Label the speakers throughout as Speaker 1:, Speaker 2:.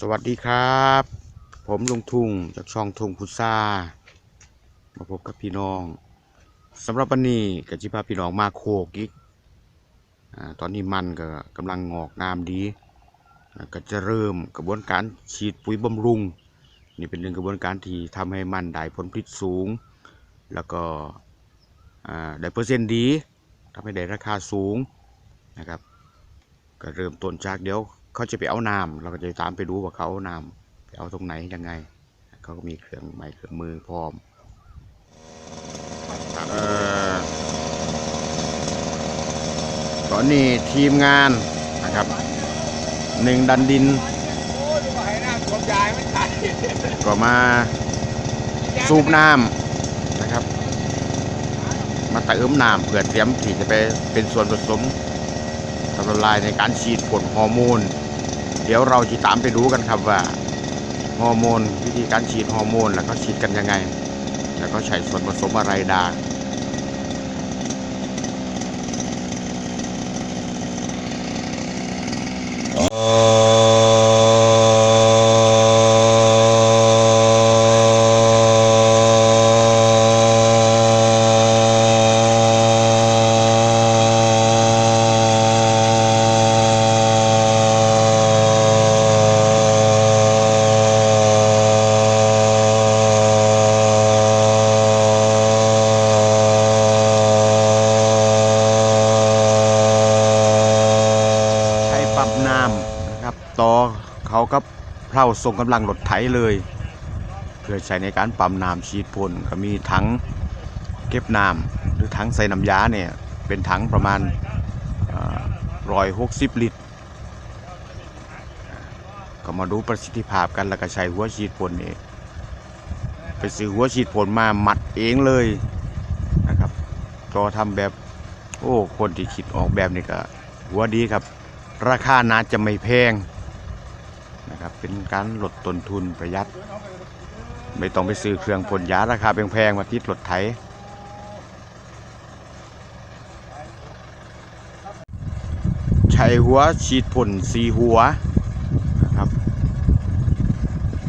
Speaker 1: สวัสดีครับ ผมลุงทุ่งจากช่องทุ่งพุทรามาพบกับพี่น้องสำหรับวันนี้กจิพาพี่น้องมาโคกอีกอตอนนี้มันก็กำลังงอกงามดี ก็จะเริ่มกระบวนการฉีดปุ๋ยบำรุง นี่เป็นหนึ่งกระบวนการที่ทำให้มันได้ผลผลิตสูง แล้วก็ได้เปอร์เซ็นต์ดีทำให้ได้ราคาสูงนะครับก็เริ่มต้นจากเดี๋ยว เขาจะไปเอาน้ำเราก็จะตามไปดูว่าเขาน้ำไปเอาตรงไหนยังไง เขาก็มีเครื่องไม้เครื่องมือพร้อมตอนนี้ทีมงานนะครับหนึ่งดันดิน
Speaker 2: โอ้ยไหวน้ำผมายไม่ตาย
Speaker 1: ก็มาสูบน้ำนะครับ มาเติมน้ำเพื่อเตรียมที่จะไปเป็นส่วนผสมทำละลายในการฉีดผลฮอร์โมน เดี๋ยวเราจะตามไปดูกันครับว่าฮอร์โมนวิธีการฉีดฮอร์โมนแล้วก็ฉีดกันยังไง แล้วก็ใช้ส่วนผสมอะไรดาใช้ปั๊มน้ำนะครับต่อเขากับ เพลาส่งกำลังรถไถเลย เพื่อใช้ในการปั๊มน้ำฉีดพ่นก็มีถังเก็บน้ำหรือถังใส่น้ำยาเนี่ยเป็นถังประมาณร้อยหกสิบลิตร ก็มาดูประสิทธิภาพกันแล้วก็ใช้หัวฉีดพ่นนี่ไปซื้อหัวฉีดพ่นมาหมัดเองเลยนะครับก็ทำแบบโอ้คนที่คิดออกแบบนี่ก็หัวดีครับ ราคาน่าจะไม่แพง นะครับ เป็นการลดต้นทุนประหยัด ไม่ต้องไปซื้อเครื่องพ่นยาราคาแพงๆมาติดรถไถใช้หัวฉีดพ่นสีหัวนะครับ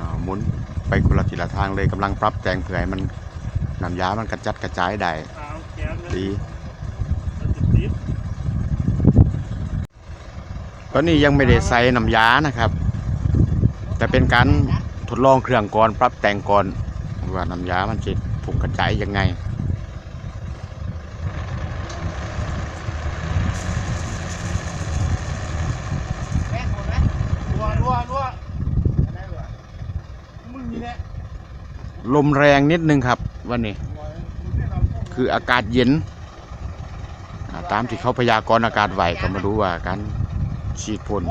Speaker 1: อ่าหมุนไปคนละทิศละทางเลยกำลังปรับแต่งเพื่อให้มันน้ำยามันกระจัดกระจายได้ดีตอนนี้ยังไม่ได้ใส่น้ำยานะครับ เป็นการทดลองเครื่องก่อนปรับแต่งก่อนว่าน้ำยามันจะผงกระจายยังไง
Speaker 2: แม่หมดไหมรัวรัวรัวได้รัวมึงนี่แหละ
Speaker 1: ลมแรงนิดนึงครับวันนี้ คืออากาศเย็น ตามที่เขาพยากรณ์อากาศไหวก็มาดูว่าการฉีดพ่น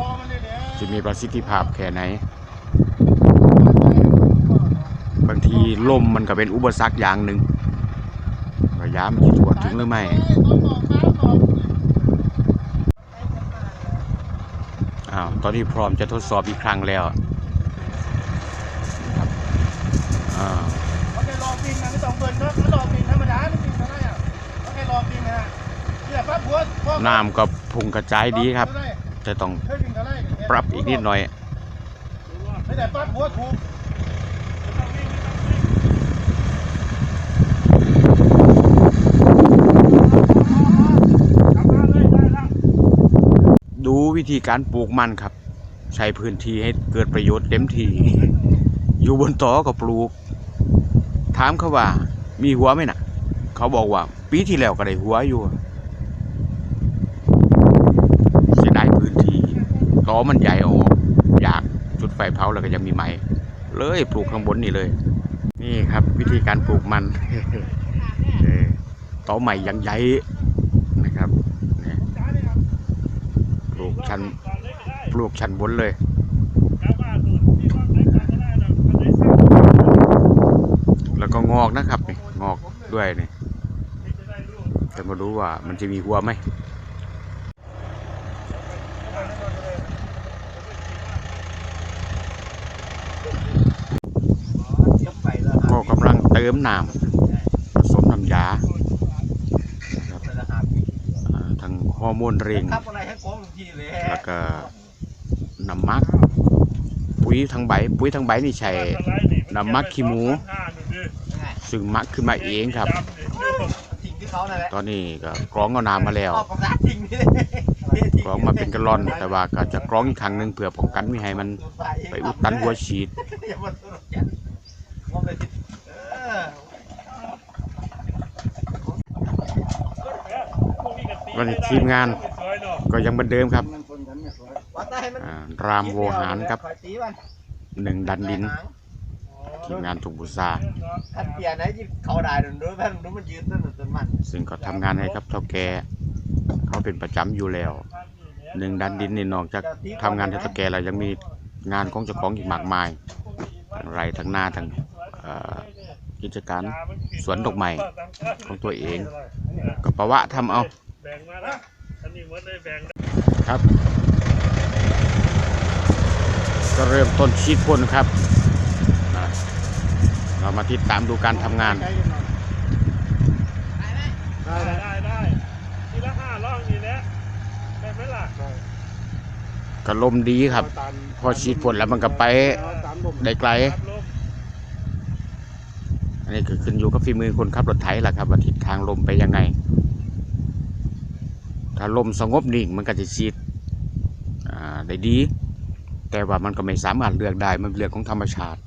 Speaker 1: จะมีประสิทธิภาพแค่ไหน บาง ทีลมมันก็เป็นอุปสรรคอย่างหนึ่งว่ายามจะตรวจถึงหรือไม่อ้าวตอนนี้พร้อมจะทดสอบอีกครั้งแล้วอ้าว
Speaker 2: น้ำ
Speaker 1: ก็พุ่งกระจายดีครับ จะต้อง
Speaker 2: ปร่
Speaker 1: ปรับอีกนิดหน่อย
Speaker 2: ไม่ได้ปั๊บหัวถูก
Speaker 1: ดูวิธีการปลูกมันครับ ใช้พื้นที่ให้เกิดประโยชน์เต็มที่อยู่บนตอก็ปลูก ถามเขาว่ามีหัวไหมนะเขาบอกว่า ปีที่แล้วก็ได้หัวอยู่เสียดายพื้นที่ตอมันใหญ่ออกอยากจุดไฟเผาแล้วก็ยังมีไม้เลยปลูกข้างบนนี่เลย นี่ครับ วิธีการปลูกมันเออตอใหม่ยังใหญ่นะครับเนี่ย ปลูก ชั้นปลูกชั้นบนเลยแล้วก็งอกนะครับนี่งอกด้วยนี่จะมาดูว่ามันจะมีหัวไหมก็กำลังเติมน้ำผสมน้ำยานะครับอ่าทั้งฮอร์โมนเร่ง
Speaker 2: ทับอะไรให้โค้งทีเลย
Speaker 1: แล้วก็น้ำมัก ปุ๋ยทั้งใบ ปุ๋ยทั้งใบนี่ใช้น้ำมักขี้หมู ซึ่งมักขึ้นมาเองครับ
Speaker 3: ทิ้งที่เขานั่นแหละ
Speaker 1: ตอนนี้ก็กรองเอาน้ำมาแล้ว
Speaker 3: ออกประกาศทิ้งนี่
Speaker 1: กรองมาเป็นกะลอน แต่ว่าก็จะกรองอีกครั้งหนึงเพื่อป้องกันไม่ให้มันไปอุดตันหัวฉีด
Speaker 3: อย่ามาตัวแกนงอมเลยทิเออ
Speaker 1: วันนี้ทีมงาน ก็ยังเหมือนเดิมครับ
Speaker 3: วัดได้ให้มัน
Speaker 1: อ่ารามโวหารครับ
Speaker 3: คอยตีมัน
Speaker 1: หนึ่งดันดินทีมงานถุงบุษา
Speaker 3: คันเตียนะยิบเขาได้ดูดูแม่ดูมันยืนต้นต้นมัน
Speaker 1: ซึ่งก็ทำงานให้ครับเท่าแก่เขาเป็นประจำอยู่แล้วหนึ่งดันดินนี่นอกจากทำงานให้เท่าแก่แล้วยังมีงานของเจ้าของอีกมากมายทั้งไรทั้งหน้าทั้งเอ่อกิจการสวนดอกไม้ของตัวเอง ก็ประวะทำเอา
Speaker 2: แบ่มันนี้หมดเลยแบ่ง
Speaker 1: ครับ ก็เริ่มต้นชีดพ่นครับ เรามาติดตามดูการทำงาน
Speaker 2: ได้ได้ได้ทีละห้าล่องนี่แหละได้ไหมล่ะ
Speaker 1: ก็ลมดีครับ พอฉีดพ่นแล้วมันก็ไปได้ไกลอันนี้คือขึ้นอยู่กับฝีมือคนขับรถไถแหละครับว่าทิศทางลมไปยังไง ถ้าลมสงบนิ่งมันก็จะฉีดอ่าได้ดี แต่ว่ามันก็ไม่สามารถเลือกได้มันเป็นเรื่องของธรรมชาติ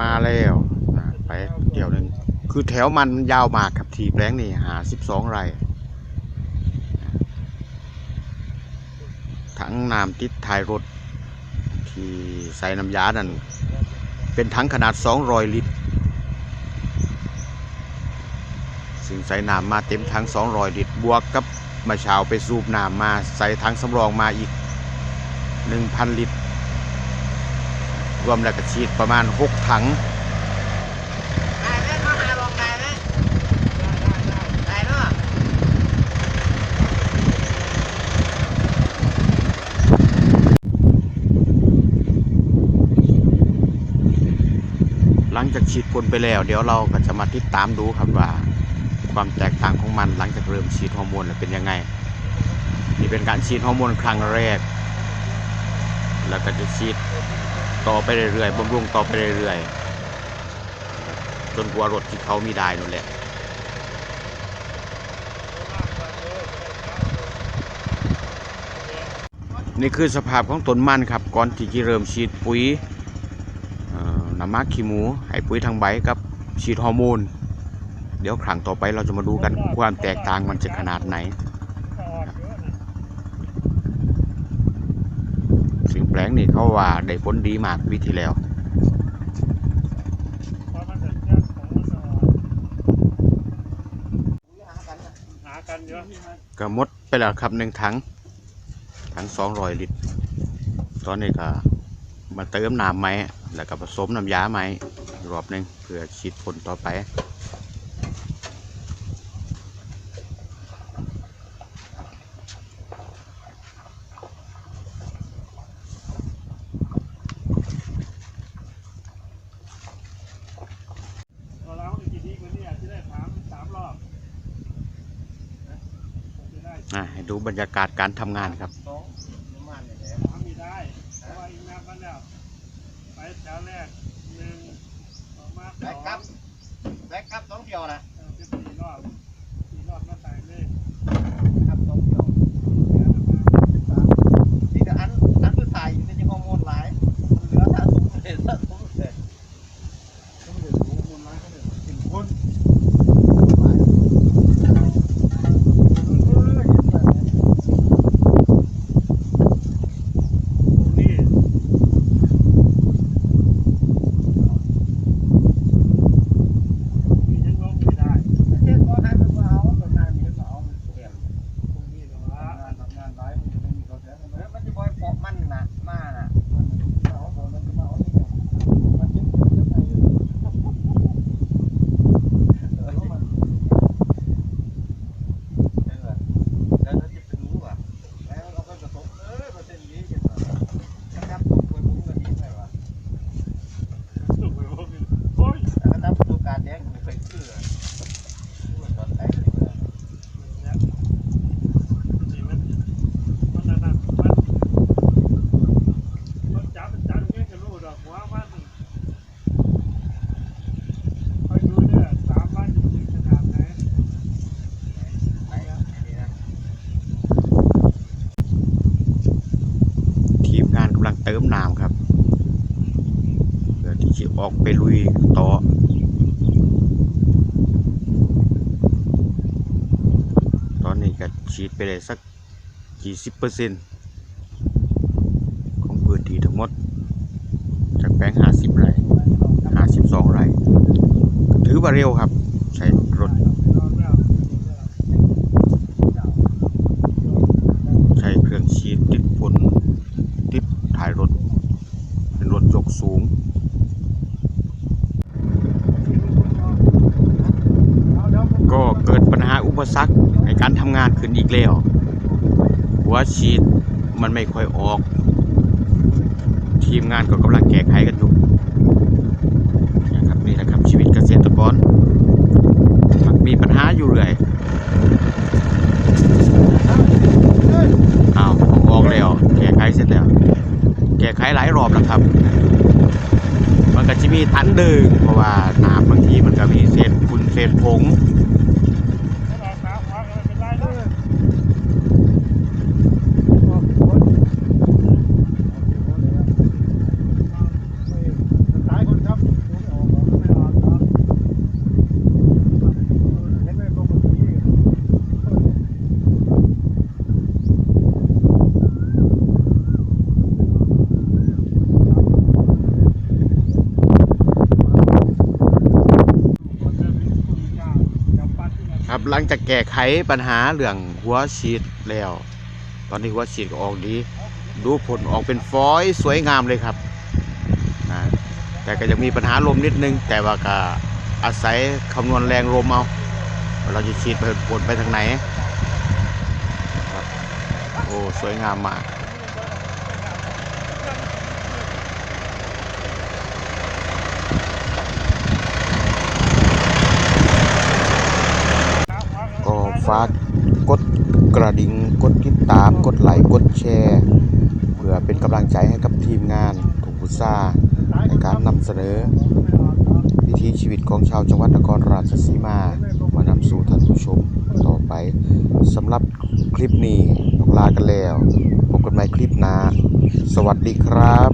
Speaker 1: มาแล้วไปเดี๋ยวหนึงคือแถวมันยาวมากครับทีแปลงนี่หาสิบสองไร่ ทั้งน้ำติดท้ายรถ ที่ใส่น้ำยานั่นเป็นถังขนาด 200 ลิตร ซึ่งใส่น้ำมาเต็มถัง 200 ลิตร บวกกับมาเช้าไปสูบน้ำมาใส่ถังสำรองมาอีก 1,000 ลิตร รวมแล้วก็ฉีดประมาณ 6 ถัง
Speaker 3: ได้ไหมมาหาลองได้ไหมได้เนาะ
Speaker 1: หลังจาก ฉีดพ่นไปแล้ว เดี๋ยวเราก็จะมาติดตามดูครับว่า ความแตกต่างของมันหลังจากเริ่มฉีดฮอร์โมนเป็นยังไง นี่เป็นการฉีดฮอร์โมนครั้งแรก แล้วก็จะฉีดต่อไปเรื่อยๆบำรุงต่อไปเรื่อยๆจนกว่ารถที่เขามีได้นั่นแหละนี่คือสภาพของต้นมันครับ ก่อนที่จะเริ่มฉีดปุ๋ยำมักขี้หมูให้ปุ๋ยทางใบกับฉีดฮอร์โมน เดี๋ยวครั้งต่อไปเราจะมาดูกันความแตกต่างมันจะขนาดไหนสิ่งแปลงนี่เขาว่าได้ผลดีมากวิธีแล้ว
Speaker 2: ก็
Speaker 1: มดไปแล้วครับหนึ่งถังถังสองร้อยลิตร ตอนนี้ก็ มาเติมน้ำไหมแล้วก็ผสมน้ำยาไหมอีกรอบหนึงเพื่อฉีดพ่นต่อไป
Speaker 2: เราอีกทีนี้วันนี้อาจจะได้ถามสามรอบนะจะได้
Speaker 1: อะให้ดูบรรยากาศการทำงานครับ
Speaker 2: ไปแถวแรกหนึ่งออกมาส
Speaker 3: แบ็
Speaker 2: อกง
Speaker 3: ครับแบ็กครับสองเดียวนะ
Speaker 2: เออเป็นสี่รอบสี่รอบมาใส่เลย
Speaker 3: ครับสองเที่ยว
Speaker 2: แล้วจะมา
Speaker 3: นี่ก็อันอันสุดท้ายอยู่ในยังฮอร์โมนหลายมันเหลือสะสมเลยสะสมเลยต้องเดือดรู้มูลร้ายก็เดือดถึงคนหลายเออเห็นแบบนี้
Speaker 2: นี่นี่ยังลงไม่ได้
Speaker 3: เช่นว่าให้มันมาเอาต้นน้ำมีก็เอามันเปลี่ยน
Speaker 2: ตรงนี้เหรอวะ
Speaker 3: งานทำงานหลายมันจะไม่มีเขาแท้แล้วมันจะบอยเปาะมันน่ะมาน่ะเอาผมมันจะมาเอาที่เนี่ยมันจิ้มเยอะๆไป
Speaker 2: ชื่อ
Speaker 3: มันก็แตกเลย
Speaker 2: เนี่ยนี่มันมันนั่นมันมันจับมันจับอย่างเงี้ยก็รู้ดอกหัวมันคอยดูเนี่ยสามวันจริงๆขนาดไหน
Speaker 3: ไอ้นี่นะ
Speaker 1: ทีมงานกำลังเติมน้ำครับเพื่ ออกไปลุยต่อตอนนี้ก็ฉีดไปเลยสักกี่สิบเปอร์เซ็นต์ของพื้นที่ทั้งหมด จากแปลงห้าสิบไร่ห้าสิบสองไร่ถือว่าเร็วครับ ใช้รถ ใช้เครื่องฉีดติดฝนติดถ่ายรถ เป็นรถยกสูง ก็เกิด ปัญหาอุปสรรคในการทำงานขึ้นอีกแล้ว หัวฉีดมันไม่ค่อยออก ทีมงานก็กำลังแก้ไขกันอยู่นะครับนี่นะครับชีวิตเกษตรกรมักมีปัญหาอยู่เรื่อยอ้าวอออกแล้วแก้ไขเสร็จแล้วแก้ไขหลายรอบแล้วครับ มันก็จะมีตันดึงเพราะว่าน้ำบางทีมันก็มีเศษฝุ่นเศษผง
Speaker 2: ตายคนครับไม่ออกไม่ออกเนาะเห็นไหมปกติ
Speaker 1: ครับ หลังจากแก้ไขปัญหาเรื่องหัวฉีดแล้ว ตอนนี้หัวฉีดก็ออกดี ดูผลออกเป็นฟอยสวยงามเลยครับนะแต่ก็ยังมีปัญหาลมนิดนึง แต่ว่าก็อาศัยคำนวณแรงลมเอาว่าเราจะฉีดไปผลไปทางไหนครับโอ้สวยงามมาก ก็ ฝากกดกระดิ่งกดติดตาม กดไลค์กดแชร์ เพื่อเป็นกำลังใจให้กับทีมงานถุงพุทราในการนำเสนอ วิถีชีวิตของชาวจังหวัดนครราชสีมามานำสู่ท่านผู้ชมต่อไปสำหรับคลิปนี้ลากันแล้วพบกันใหม่คลิปหน้า สวัสดีครับ